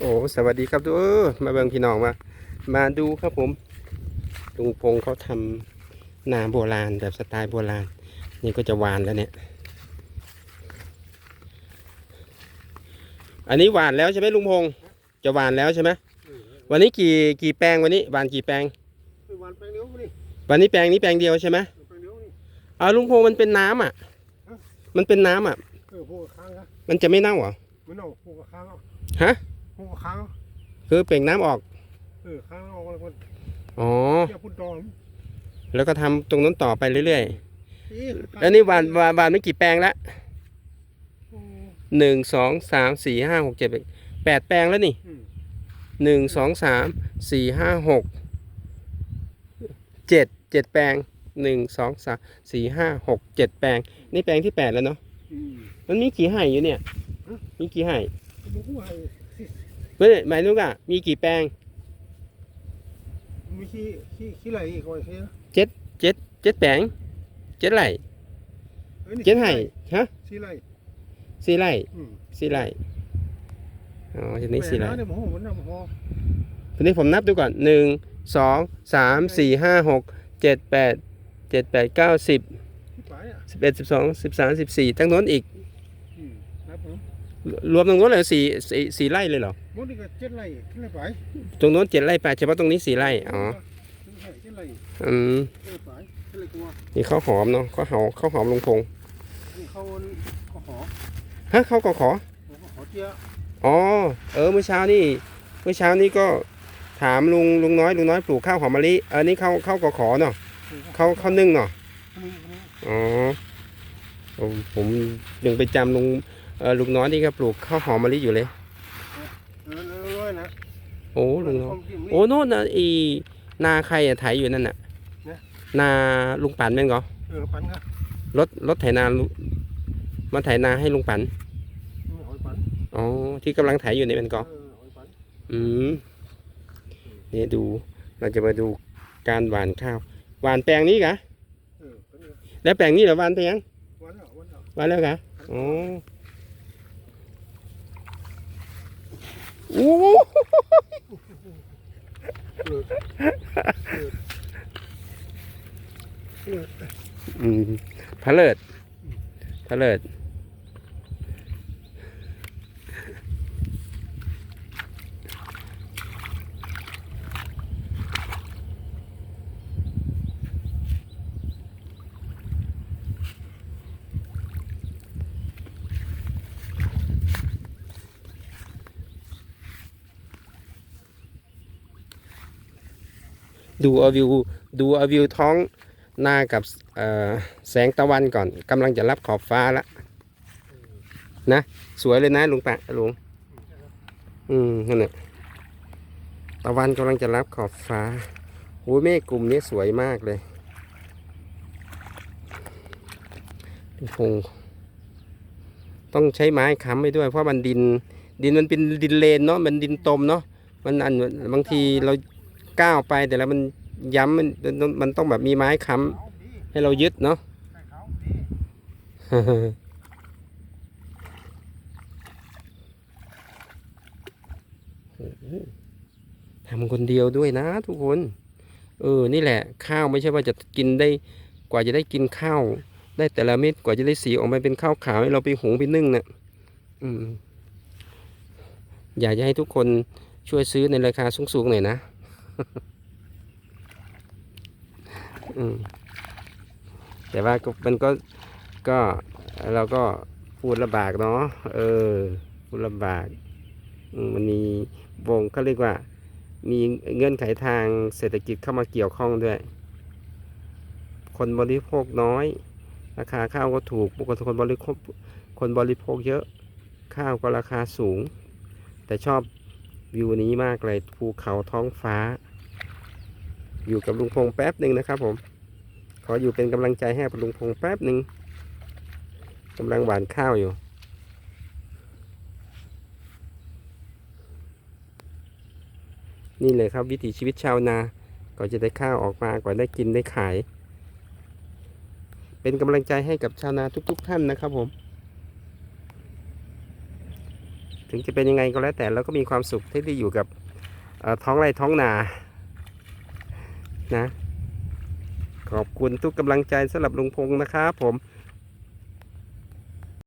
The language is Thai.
โอ้สวัสดีครับทุกเออมาเบิ่งพี่น้องมา มาดูครับผมลุงพงเขาทำนาโบราณแบบสไตล์โบราณ นี่ก็จะหวานแล้วเนี่ย อันนี้หวานแล้วใช่ไหมลุงพงจะหวานแล้วใช่ไหมวันนี้กี่กี่แปลงวันนี้หวานกี่แปลงวันแปลงเดียวนี่วันนี้แปลงนี้แปลงเดียวใช่ไหมแปลงเดียวนี่อ้าวลุงพงมันเป็นน้ำอะฮะมันเป็นน้ำอะเออพวกค้างครับมันจะไม่เน่าเหรอมันเอาพวกค้างเอาฮะ พวกค้างคือเปล่งน้ำออก เออค้างเอาอะไรคนอ๋อ เกี่ยวพุ่นตอมแล้วก็ทำตรงนั้นต่อไปเรื่อยอีๆแล้วนี่หวานหวานหวานไม่กี่แปลงละโอ้หนึ่งสองสามสี่ห้าหกเจ็ดแปดแปลงแล้วนี่อืมหนึ่งสองสามสี่ห้าหกเจ็ดเจ็ดแปลงหนึ่งสองสามสี่ห้าหกเจ็ดแปลง นี่แปลงที่แปดแล้วเนาะ อืม มันมีกี่ไห่อยู่เนี่ย ฮะ มีกี่ไห่มันกู้ให้ ไม่ได้หมายถึงว่ามีกี่แปลงมีขี้ขี้ขี้ไหลอีกคนขี้นะเจ็ดเจ็ดแปลงเจ็ดไร่อ้ยนี่เจ็ดไห่ฮะขี้ไหลสี่ไร่อืมสี่ไร่อ๋อทีนี้สี่ไร่แม่ะเนี่ยหมูมันน่ะหมูทีนี้ผมนับดูก่อนหนึ่งสองสามสี่ห้าหกเจ็ดแปดเจ็ดแปดเก้าสิบที่ปลายอะสิบเอ็ดสิบสองสิบสามสิบสี่ทั้งโน้นอีกอืมครับผม รวมตรงโน้นเลยสี่สี่สี่ไร่เลยเหรอหมดนี่ก็เจ็ดไหลขี้ไหลไปตรงโน้นเจ็ดไร่ไปเฉพาะตรงนี้สี่ไร่อ๋อเจ็ดไหลอืมเจ็ดไหลไปเจ็ดไหลตัวนี่ข้าวหอมเนาะข้าวหอมข้าวหอมลุงพงนี่เขาเขาขอฮะข้าวกอขอเขาขอเจี๊ยอ๋อเออเมื่อเช้านี่เมื่อเช้านี่ก็ถามลุงลุงน้อยลุงน้อยปลูกข้าวหอมมะลิเออนี่ข้าวข้าวกอขอเนาะข้าวข้าวนึ่งเนาะนี่นี่อ๋อผมผมยังไปจำลุง เออลุงน้อยนี่ก็ปลูกข้าวหอมมะลิอยู่เลยเออร้อยนะโอ้ลุงน้อยโอ้โน่นนะอีนาใครอะไถอยู่นั่นน่ะนาลุงปันแม่นเหรอเออปันครับรถรถไถนามาไถนาให้ลุงปันอ๋อที่กำลังไถอยู่นี่เป็นก็เออหอยปันอืมนี่ดูเราจะมาดูการหว่านข้าวหว่านแปลงนี้กะเออปันเนี่ยแล้วแปลงนี้เหรอหว่านไปยังหว่านแล้วกะอ๋อโอ้เออเอออืมพะเลิดพะเลิด ดูเอาวิวดูเอาวิวท้องนากับแสงตะวันก่อนกำลังจะรับขอบฟ้าแล้วนะ สวยเลยนะลุงปะลุงอืมนั่นแหละตะวันกำลังจะรับขอบฟ้าโอ้ยเมฆกลุ่มนี้สวยมากเลยคงต้องใช้ไม้ค้ำไปด้วย เพราะมันดิน ดินมันเป็นดินเลนเนาะมันดินตมเนาะมันอันบางทีเรา ก้าวไปแต่แล้วมันย้ำมันมันต้องแบบมีไม้ค้ำให้เรายึดเนาะทำคนเดียวด้วยนะ ทุกคน เออ นี่แหละ ข้าวไม่ใช่ว่าจะกินได้กว่าจะได้กินข้าว ได้แต่ละเม็ดกว่าจะได้สีออกมาเป็นข้าวขาวให้เราไปหุงไปนึ่งนะ่ะอืม อยากจะให้ทุกคนช่วยซื้อในราคาสูงๆหน่อยนะ แต่ว่ามันก็ก็เราก็พูดลำบากเนาะเออ พูดลำบาก มันมีวงเขาเรียกว่า มีเงื่อนไขทางเศรษฐกิจเข้ามาเกี่ยวข้องด้วย คนบริโภคน้อย ราคาข้าวก็ถูกบุคคลคนบริโภคคนบริโภคเยอะ ข้าวก็ราคาสูง แต่ชอบ วิวนี้มากเลยภูเขาท้องฟ้า อยู่กับลุงพงษ์แป๊บหนึ่งนะครับ ผม ขออยู่เป็นกำลังใจให้กับลุงพงษ์แป๊บหนึ่งกำลังหวานข้าวอยู่นี่เลยครับวิถีชีวิตชาวนาก่อนจะได้ข้าวออกมากว่าได้กินได้ขาย เป็นกำลังใจให้กับชาวนาทุกๆ ท่านนะครับผม ถึงจะเป็นยังไงก็แล้วแต่เราก็มีความสุขที่ได้อยู่กับท้องไร่ท้องนานะขอบคุณทุกกำลังใจสำหรับลุงพงศ์นะครับผม